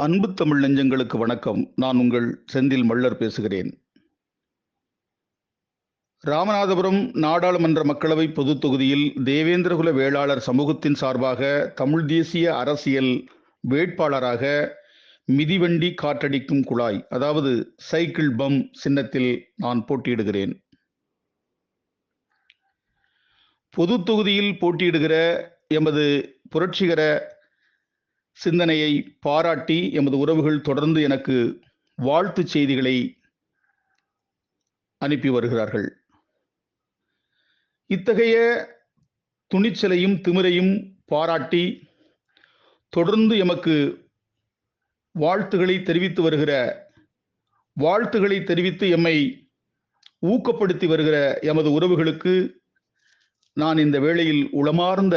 அன்பு தமிழ் நெஞ்சங்களுக்கு வணக்கம். நான் உங்கள் செந்தில் மல்லர் பேசுகிறேன். ராமநாதபுரம் நாடாளுமன்ற மக்களவை பொதுத் தொகுதியில் தேவேந்திரகுல வேளாளர் சமூகத்தின் சார்பாக தமிழ் தேசிய அரசியல் வேட்பாளராக மிதிவண்டி காற்றடிக்கும் குழாய் அதாவது சைக்கிள் பம் சின்னத்தில் நான் போட்டியிடுகிறேன். பொது தொகுதியில் போட்டியிடுகிற எமது புரட்சிகர சிந்தனையை பாராட்டி எமது உறவுகள் தொடர்ந்து எனக்கு வாழ்த்து செய்திகளை அனுப்பி வருகிறார்கள். இத்தகைய துணிச்சலையும் திமிரையும் பாராட்டி தொடர்ந்து எமக்கு வாழ்த்துகளை தெரிவித்து வருகிற வாழ்த்துகளை தெரிவித்து எம்மை ஊக்கப்படுத்தி வருகிற எமது உறவுகளுக்கு நான் இந்த வேளையில் உளமார்ந்த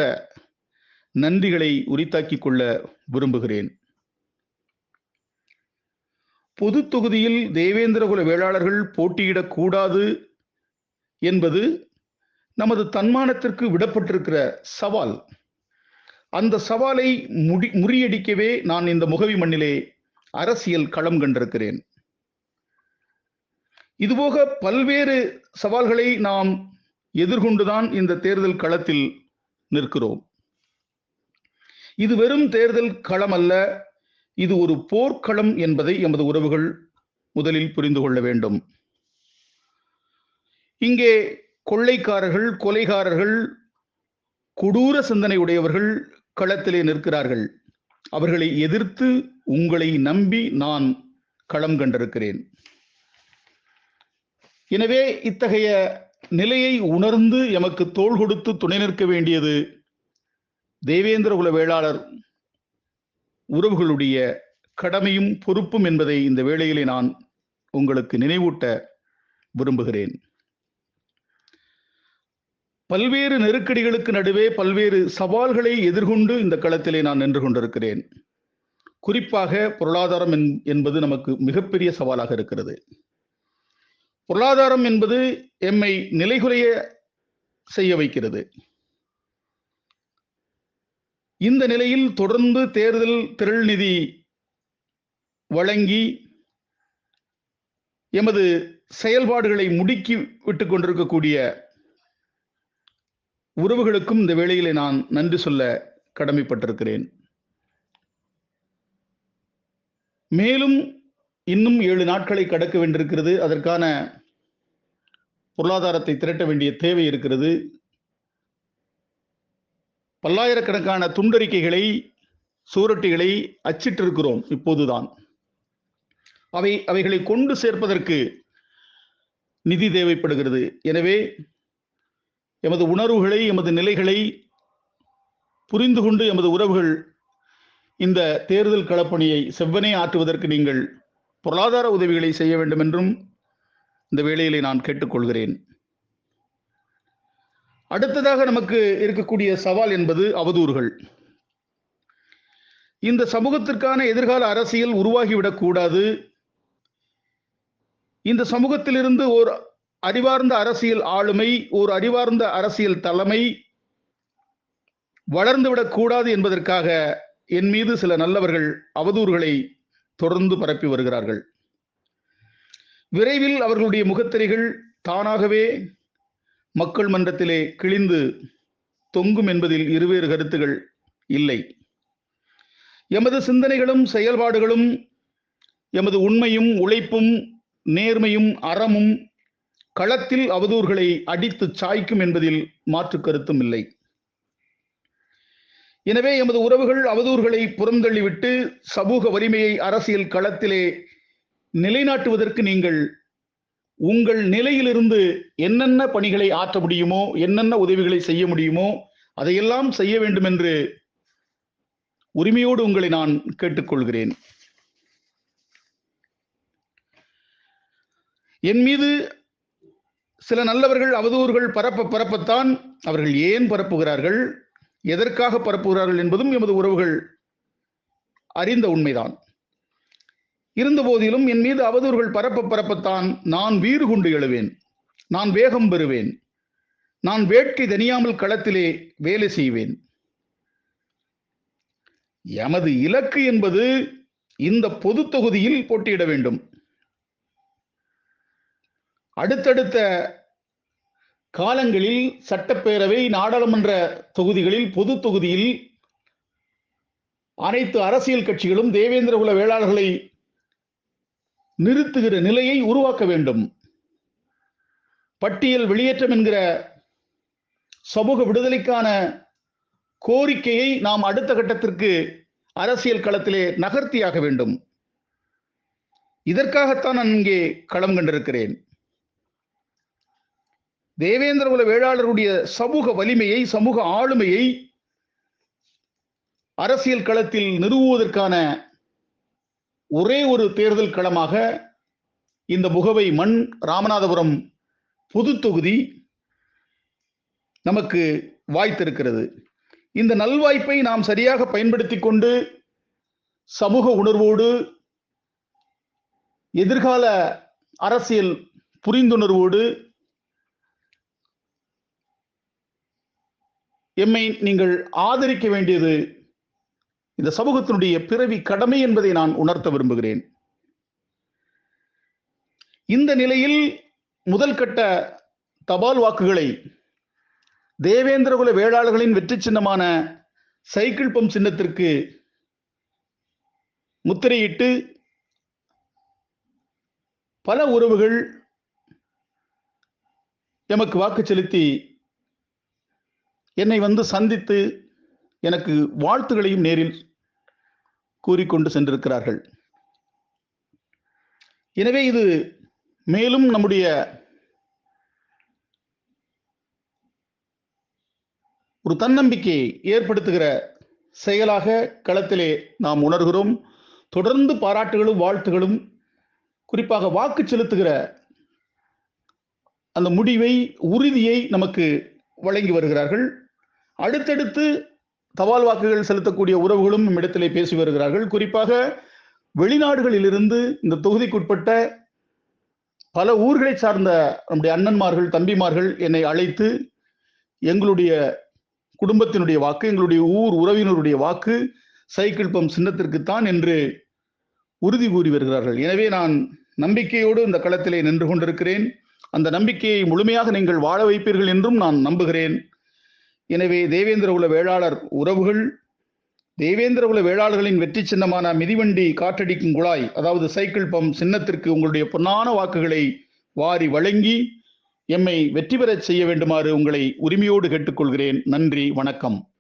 நன்றிகளை உரித்தாக்கிக் கொள்ள விரும்புகிறேன். பொது தொகுதியில் தேவேந்திரகுல வேளாளர்கள் போட்டியிடக்கூடாது என்பது நமது தன்மானத்திற்கு விடப்பட்டிருக்கிற சவால். அந்த சவாலை முடி முறியடிக்கவே நான் இந்த முகவி மண்ணிலே அரசியல் களம் கண்டிருக்கிறேன். இதுபோக பல்வேறு சவால்களை நாம் எதிர்கொண்டுதான் இந்த தேர்தல் களத்தில் நிற்கிறோம். இது வெறும் தேர்தல் களம் அல்ல. இது ஒரு போர்க்களம் என்பதை எமது உறவுகள் முதலில் புரிந்து கொள்ள வேண்டும். இங்கே கொள்ளைக்காரர்கள் கொலைகாரர்கள் கொடூர சிந்தனை உடையவர்கள் களத்திலே நிற்கிறார்கள். அவர்களை எதிர்த்து உங்களை நம்பி நான் களம் கண்டிருக்கிறேன். எனவே இத்தகைய நிலையை உணர்ந்து எமக்கு தோள் கொடுத்து துணை நிற்க வேண்டியது தேவேந்திர குல வேளாளர் உறவுகளுடைய கடமையும் பொறுப்பும் என்பதை இந்த வேளையிலே நான் உங்களுக்கு நினைவூட்ட விரும்புகிறேன். பல்வேறு நெருக்கடிகளுக்கு நடுவே பல்வேறு சவால்களை எதிர்கொண்டு இந்த களத்திலே நான் நின்று கொண்டிருக்கிறேன். குறிப்பாக பொருளாதாரம் என்பது நமக்கு மிகப்பெரிய சவாலாக இருக்கிறது. பொருளாதாரம் என்பது எம்மை நிலைகுறைய செய்ய வைக்கிறது. இந்த நிலையில் தொடர்ந்து தேர்தல் திரள் நிதி வழங்கி எமது செயல்பாடுகளை முடுக்கி விட்டு கொண்டிருக்கக்கூடிய உறவுகளுக்கும் இந்த வேளையிலே நான் நன்றி சொல்ல கடமைப்பட்டிருக்கிறேன். மேலும் இன்னும் ஏழு நாட்களை கடக்க வேண்டியிருக்கிறது. அதற்கான பொருளாதாரத்தை திரட்ட வேண்டிய தேவை இருக்கிறது. பல்லாயிரக்கணக்கான துண்டறிக்கைகளை சூரட்டிகளை அச்சிட்டிருக்கிறோம் இப்போதுதான். அவை அவைகளை கொண்டு சேர்ப்பதற்கு நிதி தேவைப்படுகிறது. எனவே எமது உணர்வுகளை எமது நிலைகளை புரிந்து கொண்டு எமது உறவுகள் இந்த தேர்தல் களப்பணியை செவ்வனே ஆற்றுவதற்கு நீங்கள் பொருளாதார உதவிகளை செய்ய வேண்டும் என்றும் இந்த வேளையிலே நான் கேட்டுக்கொள்கிறேன். அடுத்ததாக நமக்கு இருக்கக்கூடிய சவால் என்பது அவதூறுகள். இந்த சமூகத்திற்கான எதிர்கால அரசியல் உருவாகிவிடக்கூடாது இந்த சமூகத்திலிருந்து ஓர் அறிவார்ந்த அரசியல் ஆளுமை ஓர் அறிவார்ந்த அரசியல் தலைமை வளர்ந்துவிடக்கூடாது என்பதற்காக என் மீது சில நல்லவர்கள் அவதூறுகளை தொடர்ந்து பரப்பி வருகிறார்கள். விரைவில் அவர்களுடைய முகத்திரைகள் தானாகவே மக்கள் மன்றத்திலே கிழிந்து தொங்கும் என்பதில் இருவேறு கருத்துகள் இல்லை. எமது சிந்தனைகளும் செயல்பாடுகளும் எமது உண்மையும் உழைப்பும் நேர்மையும் அறமும் களத்தில் அவதூறுகளை அடித்து சாய்க்கும் என்பதில் மாற்று கருத்தும் இல்லை. எனவே எமது உறவுகள் அவதூறுகளை புறந்தள்ளிவிட்டு சமூக வலிமையை அரசியல் களத்திலே நிலைநாட்டுவதற்கு நீங்கள் உங்கள் நிலையிலிருந்து என்னென்ன பணிகளை ஆற்ற முடியுமோ என்னென்ன உதவிகளை செய்ய முடியுமோ அதையெல்லாம் செய்ய வேண்டும் என்று உரிமையோடு உங்களை நான் கேட்டுக்கொள்கிறேன். என் மீது சில நல்லவர்கள் அவதூறுகள் பரப்ப பரப்பத்தான் அவர்கள் ஏன் பரப்புகிறார்கள்? எதற்காக பரப்புகிறார்கள் என்பதும் எமது உறவுகள் அறிந்த உண்மைதான். இருந்த போதிலும் என் மீது அவதூறுகள் பரப்ப பரப்பத்தான் நான் வீறு கொண்டு எழுவேன். நான் வேகம் பெறுவேன். நான் வேட்கை தனியாமல் களத்திலே வேலை செய்வேன். எமது இலக்கு என்பது இந்த பொது தொகுதியில் போட்டியிட வேண்டும். அடுத்தடுத்த காலங்களில் சட்டப்பேரவை நாடாளுமன்ற தொகுதிகளில் பொது தொகுதியில் அனைத்து அரசியல் கட்சிகளும் தேவேந்திரகுல வேளாளர்களை நிறுத்துகிற நிலையை உருவாக்க வேண்டும். பட்டியல் வெளியேற்றம் என்கிற சமூக விடுதலைக்கான கோரிக்கையை நாம் அடுத்த கட்டத்திற்கு அரசியல் களத்திலே நகர்த்தியாக வேண்டும். இதற்காகத்தான் நான் இங்கே களம் கண்டிருக்கிறேன். தேவேந்திரகுல வேளாளருடைய சமூக வலிமையை சமூக ஆளுமையை அரசியல் களத்தில் நிறுவுவதற்கான ஒரே ஒரு தேர்தல் களமாக இந்த முகவை மண் ராமநாதபுரம் புது தொகுதி நமக்கு வாய்த்திருக்கிறது. இந்த நல்வாய்ப்பை நாம் சரியாக பயன்படுத்தி கொண்டு சமூக உணர்வோடு எதிர்கால அரசியல் புரிந்துணர்வோடு எம்மை நீங்கள் ஆதரிக்க வேண்டியது இந்த சமூகத்தினுடைய பிறவி கடமை என்பதை நான் உணர்த்த விரும்புகிறேன். இந்த நிலையில் முதல் கட்ட தபால் வாக்குகளை தேவேந்திரகுல வேளாளர்களின் வெற்றி சின்னமான சைக்கிள் பம்ப் சின்னத்திற்கு முத்திரையிட்டு பல உறவுகள் எமக்கு வாக்கு செலுத்தி என்னை வந்து சந்தித்து எனக்கு வாழ்த்துகளையும் நேரில் கூறிக்கொண்டு சென்றிருக்கிறார்கள். எனவே இது மேலும் நம்முடைய ஒரு தன்னம்பிக்கையை ஏற்படுத்துகிற செயலாக களத்திலே நாம் உணர்கிறோம். தொடர்ந்து பாராட்டுகளும் வாழ்த்துகளும் குறிப்பாக வாக்கு செலுத்துகிற அந்த முடிவை உறுதியை நமக்கு வழங்கி வருகிறார்கள். அடுத்தடுத்து தபால் வாக்குகள் செலுத்தக்கூடிய உறவுகளும் நம்மிடத்திலே பேசி வருகிறார்கள். குறிப்பாக வெளிநாடுகளிலிருந்து இந்த தொகுதிக்குட்பட்ட பல ஊர்களை சார்ந்த நம்முடைய அண்ணன்மார்கள் தம்பிமார்கள் என்னை அழைத்து எங்களுடைய குடும்பத்தினுடைய வாக்கு எங்களுடைய ஊர் உறவினருடைய வாக்கு சைக்கிள் பம்ப் சின்னத்திற்குத்தான் என்று உறுதி கூறி வருகிறார்கள். எனவே நான் நம்பிக்கையோடு இந்த களத்திலே நின்று கொண்டிருக்கிறேன். அந்த நம்பிக்கையை முழுமையாக நீங்கள் வாழ வைப்பீர்கள் என்றும் நான் நம்புகிறேன். எனவே தேவேந்திர உல வேளாளர் உறவுகள் தேவேந்திர உல வேளாளர்களின் வெற்றி சின்னமான மிதிவண்டி காற்றடிக்கும் குழாய் அதாவது சைக்கிள் பம்ப் சின்னத்திற்கு உங்களுடைய பொன்னான வாக்குகளை வாரி வழங்கி எம்மை வெற்றி பெறச் செய்ய வேண்டுமாறு உங்களை உரிமையோடு கேட்டுக்கொள்கிறேன். நன்றி வணக்கம்.